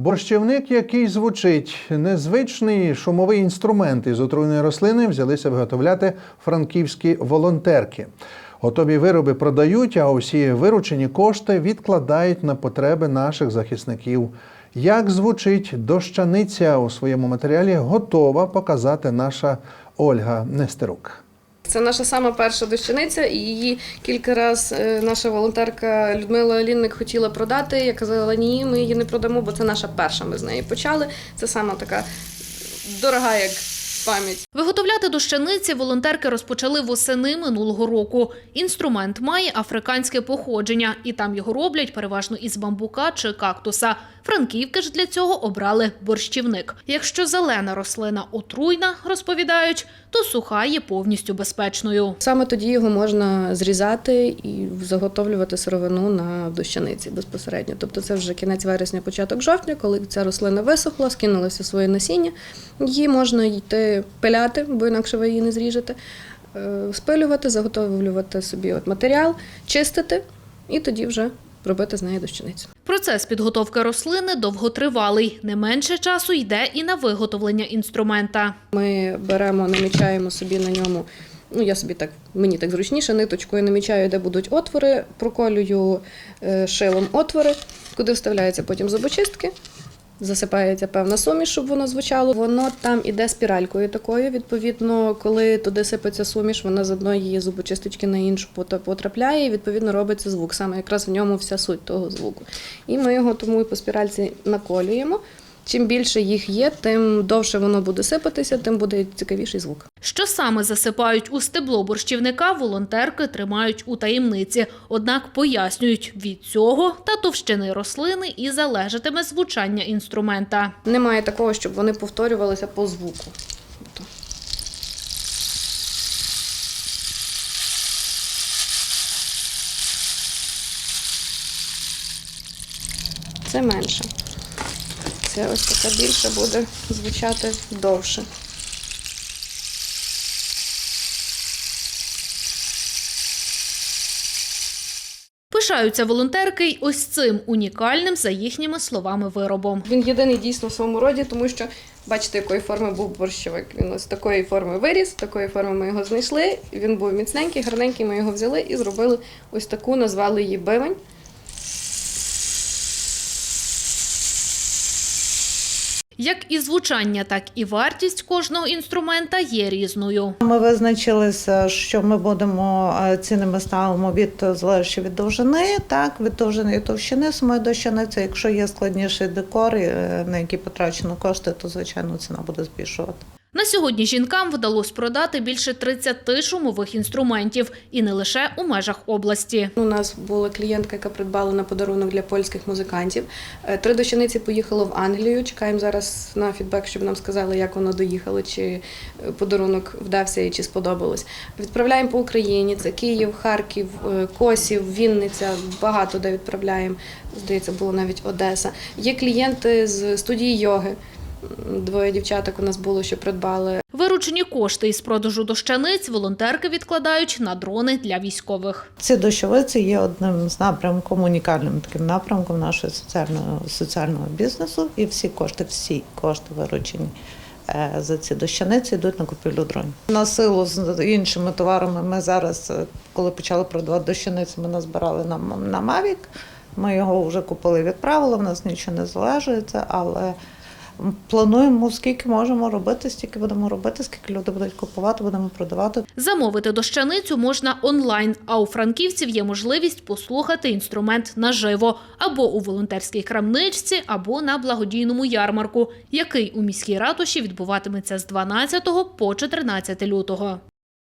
Борщівник, який звучить незвичний шумовий інструмент із отруйної рослини, взялися виготовляти франківські волонтерки. Готові вироби продають, а усі виручені кошти відкладають на потреби наших захисників. Як звучить дощаниця у своєму матеріалі, готова показати наша Ольга Нестерук. Це наша сама перша дощаниця, і її кілька разів наша волонтерка Людмила Лінник хотіла продати. Я казала, ні, ми її не продамо, бо це наша перша. Ми з неї почали. Це сама така дорога, як пам'ять. Виготовляти дощаниці волонтерки розпочали восени минулого року. Інструмент має африканське походження, і там його роблять переважно із бамбука чи кактуса. Франківки ж для цього обрали борщівник. Якщо зелена рослина отруйна, розповідають, то суха є повністю безпечною. Саме тоді його можна зрізати і заготовлювати сировину на дощаниці безпосередньо. Тобто це вже кінець вересня, початок жовтня, коли ця рослина висохла, скинулося своє насіння. Її можна йти пиляти, бо інакше ви її не зріжете, е, спилювати, заготовлювати собі от матеріал, чистити і тоді вже робити з неї дощаницю. Процес підготовки рослини довготривалий. Не менше часу йде і на виготовлення інструмента. Ми беремо, намічаємо собі на ньому. Ну, я собі так, мені так зручніше, ниточкою намічаю, де будуть отвори, проколюю е, шилом отвори, куди вставляються потім зубочистки. Засипається певна суміш, щоб воно звучало. Воно там іде спіралькою такою. Відповідно, коли туди сипеться суміш, вона з одної зубочисточки на іншу пот- потрапляє, і відповідно робиться звук. Саме якраз в ньому вся суть того звуку. І ми його тому і по спіральці наколюємо. Чим більше їх є, тим довше воно буде сипатися, тим буде цікавіший звук. Що саме засипають у стебло борщівника, волонтерки тримають у таємниці. Однак пояснюють, від цього та товщини рослини і залежатиме звучання інструмента. Немає такого, щоб вони повторювалися по звуку. Це менше. Це ось така більше буде звучати довше. Пишаються волонтерки й ось цим унікальним, за їхніми словами, виробом. Він єдиний дійсно в своєму роді, тому що бачите, якої форми був борщовик. Він ось такої форми виріс, такої форми ми його знайшли. Він був міцненький, гарненький. Ми його взяли і зробили ось таку, назвали її бивень. Як і звучання, так і вартість кожного інструмента є різною. Ми визначилися, що ми будемо е, ціни ми ставимо від залежно від довжини, так від довжини і товщини самої дощаниці. Якщо є складніший декор, е, на який потрачено кошти, то звичайно ціна буде збільшувати. На сьогодні жінкам вдалося продати більше 30 шумових інструментів, і не лише у межах області. У нас була клієнтка, яка придбала на подарунок для польських музикантів. Е, Три дощаниці поїхало в Англію. Чекаємо зараз на фідбек, щоб нам сказали, як воно доїхало, чи е, подарунок вдався і чи сподобалось. Відправляємо по Україні. Це Київ, Харків, е, Косів, Вінниця. Багато де відправляємо. Здається, було навіть Одеса. Є клієнти з студії йоги. Двоє дівчаток у нас було, що придбали Виручені кошти із продажу дощаниць волонтерки відкладають на дрони для військових. Ці дощовиці є одним з напрямком, унікальним таким напрямком нашого соціального соціального бізнесу. І всі кошти, всі кошти виручені. е, За ці дощаниці йдуть на купівлю дронів. На силу з іншими товарами ми зараз, е, коли почали продавати дощаниці, ми назбирали на, М- на Mavic. Ми його вже купили і відправили, в нас нічого не залежується, але плануємо, скільки можемо робити, стільки будемо робити, скільки люди будуть купувати, будемо продавати. Замовити дощаницю можна онлайн, а у франківців є можливість послухати інструмент наживо або у волонтерській крамничці, або на благодійному ярмарку, який у міській ратуші відбуватиметься з 12 по 14 лютого.